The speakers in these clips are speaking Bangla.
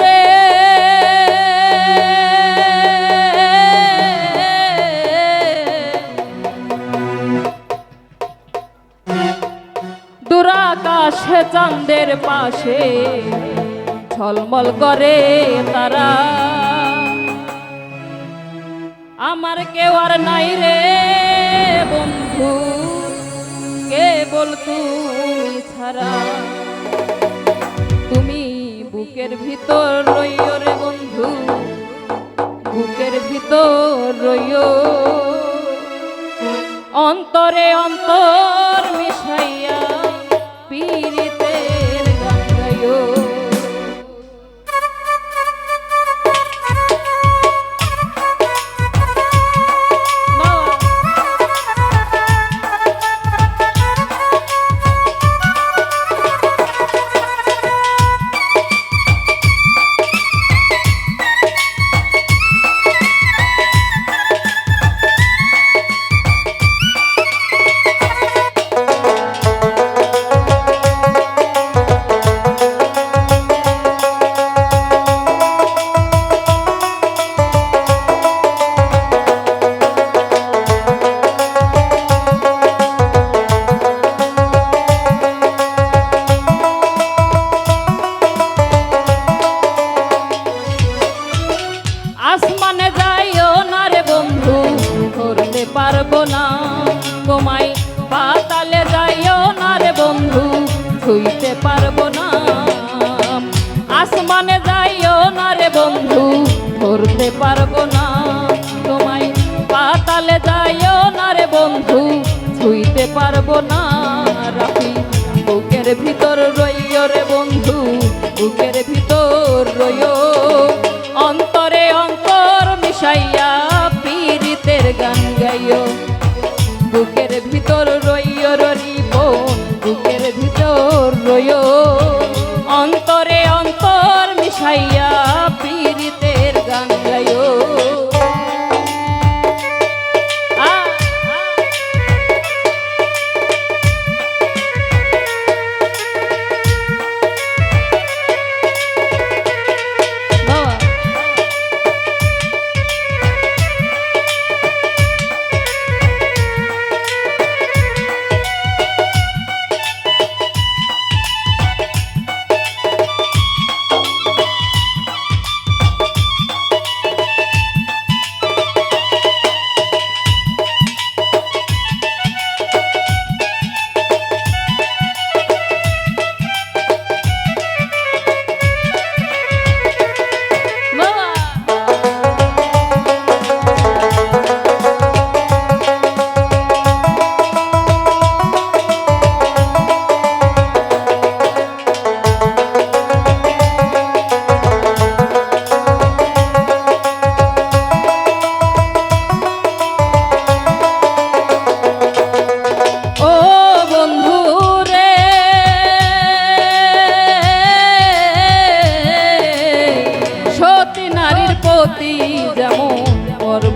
রে দুরাকাশে চাঁদের পাশে ঝলমল করে তারা। আমার কেউ আর নাই রে বন্ধু, কেবল তুমি ছাড়া। বুকের ভিতর রইও রে বন্ধু বুকের ভিতর রইও। অন্তরে অন্তর মিশাইয়া পীড়িতের পারব না। তোমায়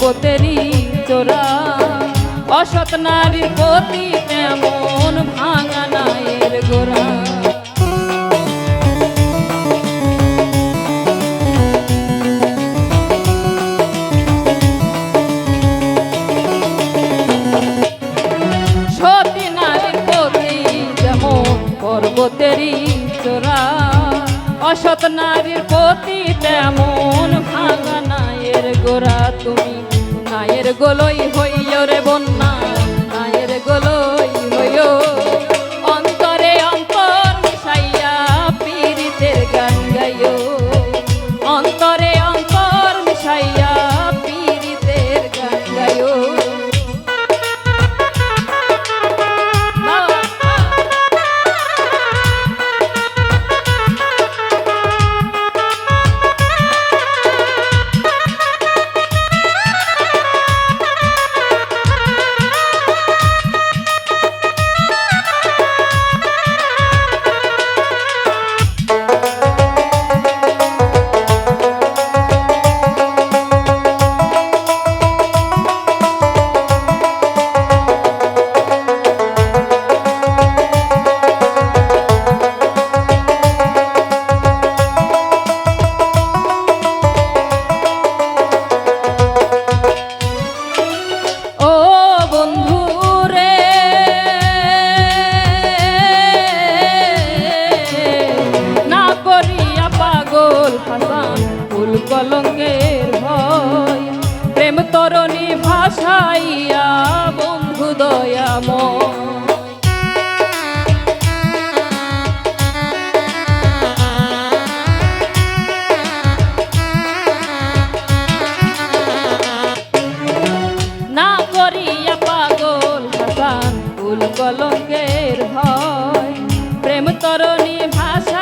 পর্বতেরই চোরা অসৎ নারীর প্রতি তেমন ভাঙা নায়ের গোরা সতী নারীর প্রতি যেমন পর্বতেরই চোরা অসৎ নারীর প্রতি তেমন গোলই হইয় রে বন্যা। ভুল কলঙ্কের ভয়। প্রেম তরণী ভাষ